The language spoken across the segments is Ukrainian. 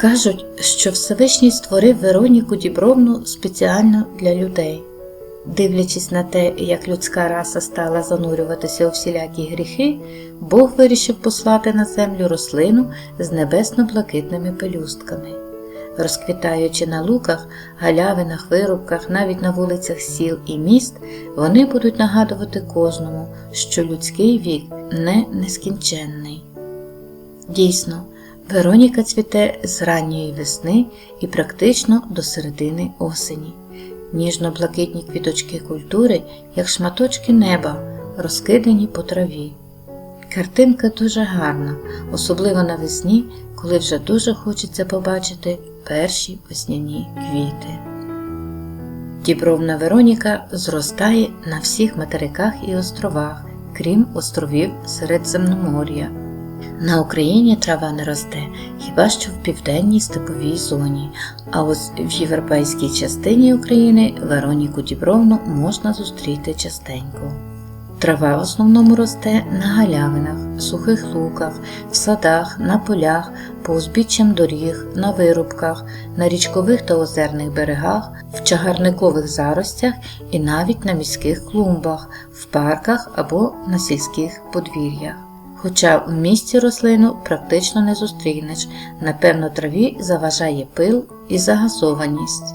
Кажуть, що Всевишній створив Вероніку Дібровну спеціально для людей. Дивлячись на те, як людська раса стала занурюватися у всілякі гріхи, Бог вирішив послати на землю рослину з небесно-блакитними пелюстками. Розквітаючи на луках, галявинах, вирубках, навіть на вулицях сіл і міст, вони будуть нагадувати кожному, що людський вік не нескінченний. Дійсно, Вероніка цвіте з ранньої весни і практично до середини осені. Ніжно-блакитні квіточки культури, як шматочки неба, розкидані по траві. Картинка дуже гарна, особливо навесні, коли вже дуже хочеться побачити перші весняні квіти. Дібровна Вероніка зростає на всіх материках і островах, крім островів Середземномор'я. На Україні трава не росте, хіба що в південній степовій зоні, а ось в європейській частині України Вероніку Дібровну можна зустріти частенько. Трава в основному росте на галявинах, сухих луках, в садах, на полях, по узбіччям доріг, на вирубках, на річкових та озерних берегах, в чагарникових заростях і навіть на міських клумбах, в парках або на сільських подвір'ях. Хоча в місті рослину практично не зустрінеш, напевно, траві заважає пил і загазованість.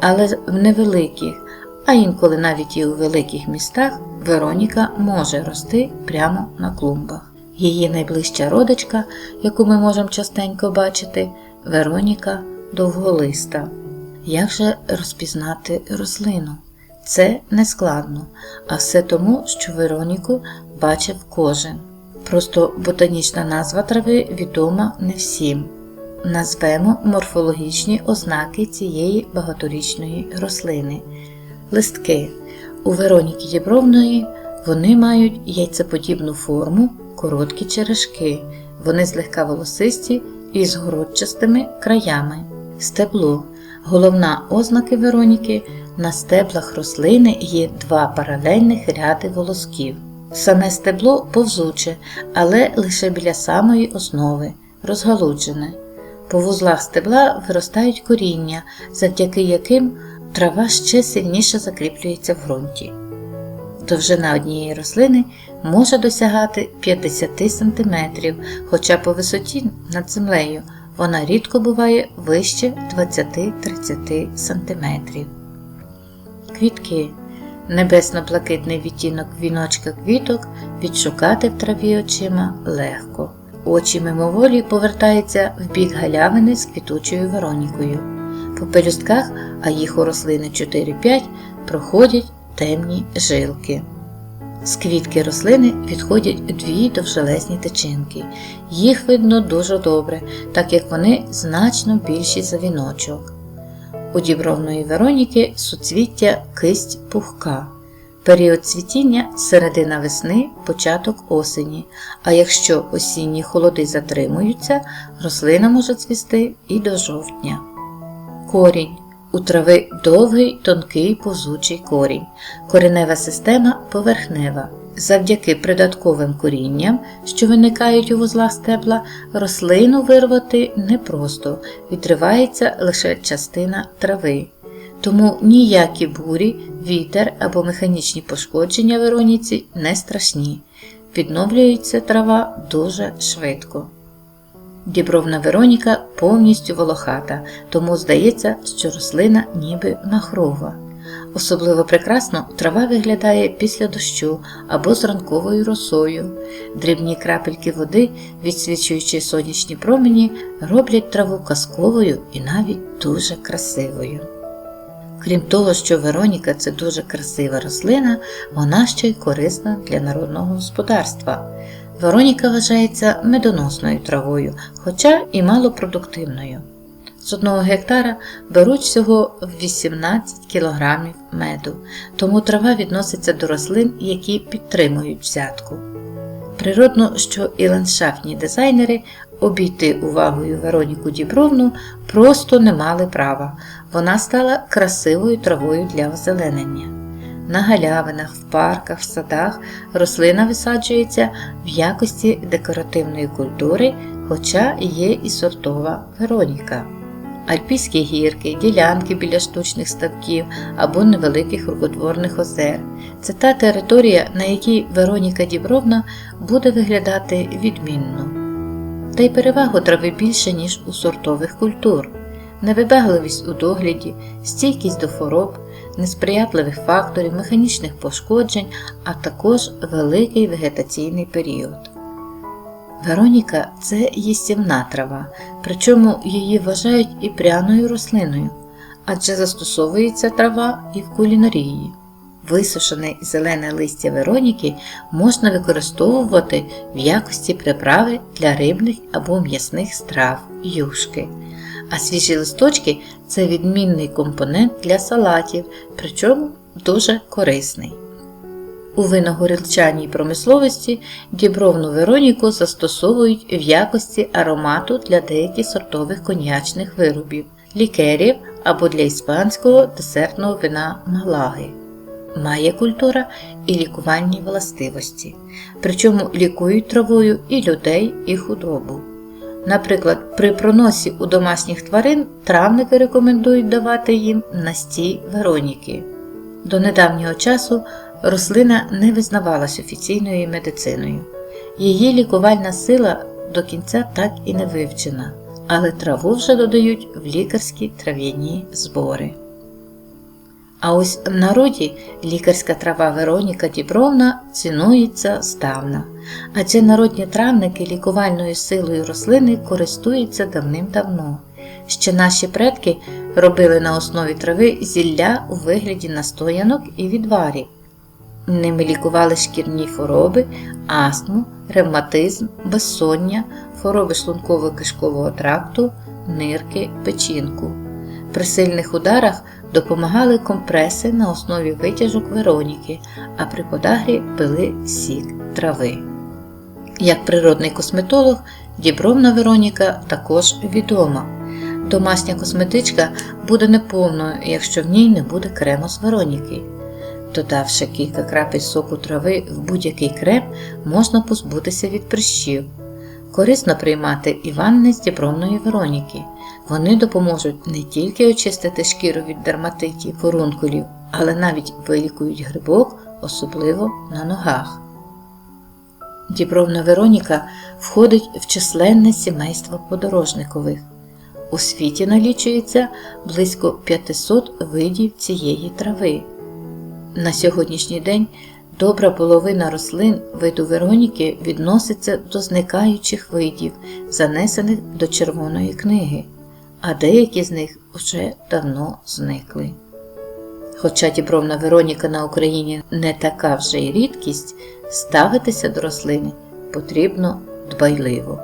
Але в невеликих, а інколи навіть і у великих містах Вероніка може рости прямо на клумбах. Її найближча родичка, яку ми можемо частенько бачити, Вероніка довголиста. Як же розпізнати рослину? Це не складно, а все тому, що Вероніку бачив кожен. Просто ботанічна назва трави відома не всім. Назвемо морфологічні ознаки цієї багаторічної рослини. Листки. У Вероніки Дібровної вони мають яйцеподібну форму, короткі черешки, вони злегка волосисті і з городчастими краями. Стебло. Головна ознаки Вероніки на стеблах рослини є два паралельних ряди волосків. Саме стебло повзуче, але лише біля самої основи, розгалуджене. По вузлах стебла виростають коріння, завдяки яким трава ще сильніше закріплюється в ґрунті. Довжина однієї рослини може досягати 50 см, хоча по висоті над землею вона рідко буває вище 20-30 см. Квітки Небесно-блакитний відтінок віночка квіток відшукати в траві очима легко. Очі мимоволі повертаються в бік галявини з квітучою Веронікою. По пелюстках, а їх у рослини 4-5, проходять темні жилки. З квітки рослини відходять дві довжелезні тичинки. Їх видно дуже добре, так як вони значно більші за віночок. У дібровної Вероніки суцвіття кисть пухка. Період цвітіння середина весни, початок осені, а якщо осінні холоди затримуються, рослина може цвісти і до жовтня. Корінь. У трави довгий, тонкий повзучий корінь. Коренева система поверхнева. Завдяки придатковим корінням, що виникають у вузлах стебла, рослину вирвати непросто, відривається лише частина трави. Тому ніякі бурі, вітер або механічні пошкодження Вероніці не страшні. Відновлюється трава дуже швидко. Дібровна Вероніка повністю волохата, тому здається, що рослина ніби махрова. Особливо прекрасно трава виглядає після дощу або з ранковою росою. Дрібні крапельки води, відсвічуючи сонячні промені, роблять траву казковою і навіть дуже красивою. Крім того, що Вероніка це дуже красива рослина, вона ще й корисна для народного господарства. Вероніка вважається медоносною травою, хоча і малопродуктивною. З одного гектара беруть всього 18 кг меду, тому трава відноситься до рослин, які підтримують взятку. Природно, що і ландшафтні дизайнери обійти увагою Вероніку Дібровну просто не мали права, вона стала красивою травою для озеленення. На галявинах, в парках, в садах рослина висаджується в якості декоративної культури, хоча є і сортова Вероніка. Альпійські гірки, ділянки біля штучних ставків або невеликих рукотворних озер. Це та територія, на якій Вероніка Дібровна буде виглядати відмінно. Та й перевагу трави більше, ніж у сортових культур. Невибагливість у догляді, стійкість до хвороб, несприятливих факторів, механічних пошкоджень, а також великий вегетаційний період. Вероніка це їстівна трава, причому її вважають і пряною рослиною, адже застосовується трава і в кулінарії. Висушене зелене листя Вероніки можна використовувати в якості приправи для рибних або м'ясних страв юшки. А свіжі листочки це відмінний компонент для салатів, причому дуже корисний. У виногорілчаній промисловості дібровну Вероніку застосовують в якості аромату для деяких сортових коньячних виробів, лікерів або для іспанського десертного вина малаги. Має культура і лікувальні властивості, причому лікують травою і людей, і худобу. Наприклад, при проносі у домашніх тварин травники рекомендують давати їм настій Вероніки. До недавнього часу рослина не визнавалась офіційною медициною. Її лікувальна сила до кінця так і не вивчена, але траву вже додають в лікарські трав'яні збори. А ось в народі лікарська трава Вероніка Дібровна цінується здавна, адже народні травники лікувальною силою рослини користуються давним-давно. Ще наші предки робили на основі трави зілля у вигляді настоянок і відварів. Ними лікували шкірні хвороби, астму, ревматизм, безсоння, хвороби шлунково-кишкового тракту, нирки, печінку. При сильних ударах допомагали компреси на основі витяжок Вероніки, а при подагрі пили сік трави. Як природний косметолог, дібровна Вероніка також відома. Домашня косметичка буде неповною, якщо в ній не буде крему з Вероніки. Додавши кілька крапель соку трави в будь-який крем, можна позбутися від прищів. Корисно приймати і ванни з дібровної Вероніки. Вони допоможуть не тільки очистити шкіру від дерматитів, фурункулів, але навіть вилікують грибок, особливо на ногах. Дібровна Вероніка входить в численне сімейство подорожникових. У світі налічується близько 500 видів цієї трави. На сьогоднішній день добра половина рослин виду Вероніки відноситься до зникаючих видів, занесених до Червоної книги, а деякі з них вже давно зникли. Хоча дібровна Вероніка на Україні не така вже й рідкість, ставитися до рослини потрібно дбайливо.